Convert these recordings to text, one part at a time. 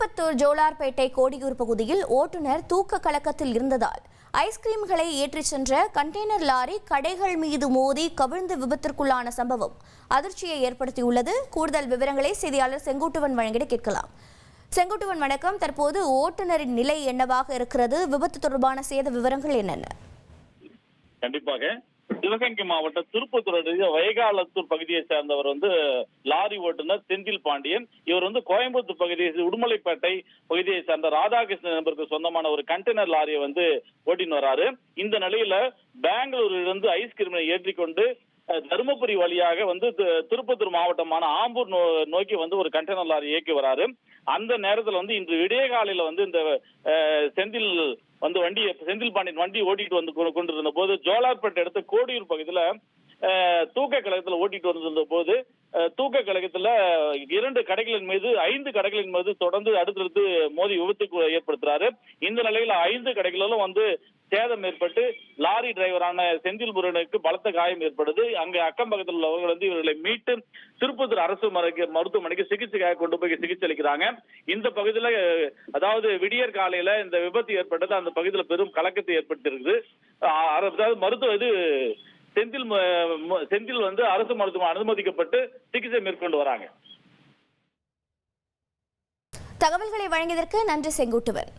திருப்பத்தூர் ஜோலார்பேட்டை கோடியூர் பகுதியில் ஓட்டுநர் தூக்க கலக்கத்தில் இருந்ததால் ஐஸ்கிரீம்களை ஏற்றிச் சென்ற கண்டெய்னர் லாரி கடைகள் மீது மோதி கவிழ்ந்து விபத்திற்குள்ளான சம்பவம் அதிர்ச்சியை ஏற்படுத்தியுள்ளது. கூடுதல் விவரங்களை செய்தியாளர் செங்குட்டுவன் வழங்கிட கேட்கலாம். செங்குட்டுவன் வணக்கம். தற்போது ஓட்டுநரின் நிலை என்னவாக இருக்கிறது? விபத்து தொடர்பான சேத விவரங்கள் என்னென்ன? கண்டிப்பாக. சிவகங்கை மாவட்டம் திருப்பத்தூர் அருகே வைகாலத்தூர் பகுதியை சேர்ந்தவர் வந்து லாரி ஓட்டுநர் செந்தில் பாண்டியன். இவர் வந்து கோயம்புத்தூர் பகுதியை உடுமலைப்பேட்டை பகுதியை சேர்ந்த ராதாகிருஷ்ணன் நபருக்கு சொந்தமான ஒரு கண்டெய்னர் லாரியை வந்து ஓட்டின்னு வராரு. இந்த நிலையில பெங்களூரிலிருந்து ஐஸ்கிரீமை ஏற்றிக்கொண்டு தருமபுரி வழியாக வந்து திருப்பத்தூர் மாவட்டமான ஆம்பூர் நோ- நோக்கி வந்து ஒரு கண்டெய்னர் லாரி இயக்கி வராரு. அந்த நேரத்துல வந்து இன்று விடிய காலையில வந்து இந்த செந்தில் வந்து வண்டி செந்தில் பாண்டியன் வண்டி ஓட்டிட்டு வந்து கொண்டு- கொண்டிருந்த போது ஜோலார்பேட்டை எடுத்து கோடியூர் பகுதியில தூக்க கழகத்துல ஓட்டிட்டு வந்திருந்த போது தூக்க கழகத்துல இரண்டு கடைகளின் மீது ஐந்து கடைகளின் மீது தொடர்ந்து அடுத்தடுத்து மோதி விபத்துக்கு ஏற்படுத்துறாரு. இந்த நிலையில ஐந்து கடைகளிலும் வந்து சேதம் ஏற்பட்டு லாரி டிரைவரான செந்தில் முருகனுக்கு பலத்த காயம் ஏற்படுது. அங்கே அக்கம் பக்கத்தில் உள்ளவர்கள் வந்து இவர்களை மீட்டு திருப்பத்தூர் அரசு மருத்துவமனைக்கு சிகிச்சைக்காக கொண்டு போய் சிகிச்சை அளிக்கிறாங்க. இந்த பகுதியில அதாவது விடியற் காலையில இந்த விபத்து ஏற்பட்டது அந்த பகுதியில பெரும் கலக்கத்தை ஏற்பட்டிருக்குது அதாவது மருத்துவ இது செந்தில் செந்தில் வந்து அரசு மருத்துவமனை அனுமதிக்கப்பட்டு சிகிச்சை மேற்கொண்டு வராங்க. தகவல்களை வழங்கியதற்கு நன்றி செங்குட்டுவன்.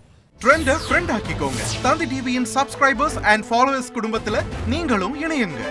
ட்ரெண்ட ஃப்ரெண்ட் ஆக்கிக்கோங்க. தந்தி டிவியின் சப்ஸ்கிரைபர்ஸ் அண்ட் ஃபாலோவர்ஸ் குடும்பத்துல நீங்களும் இணையுங்க.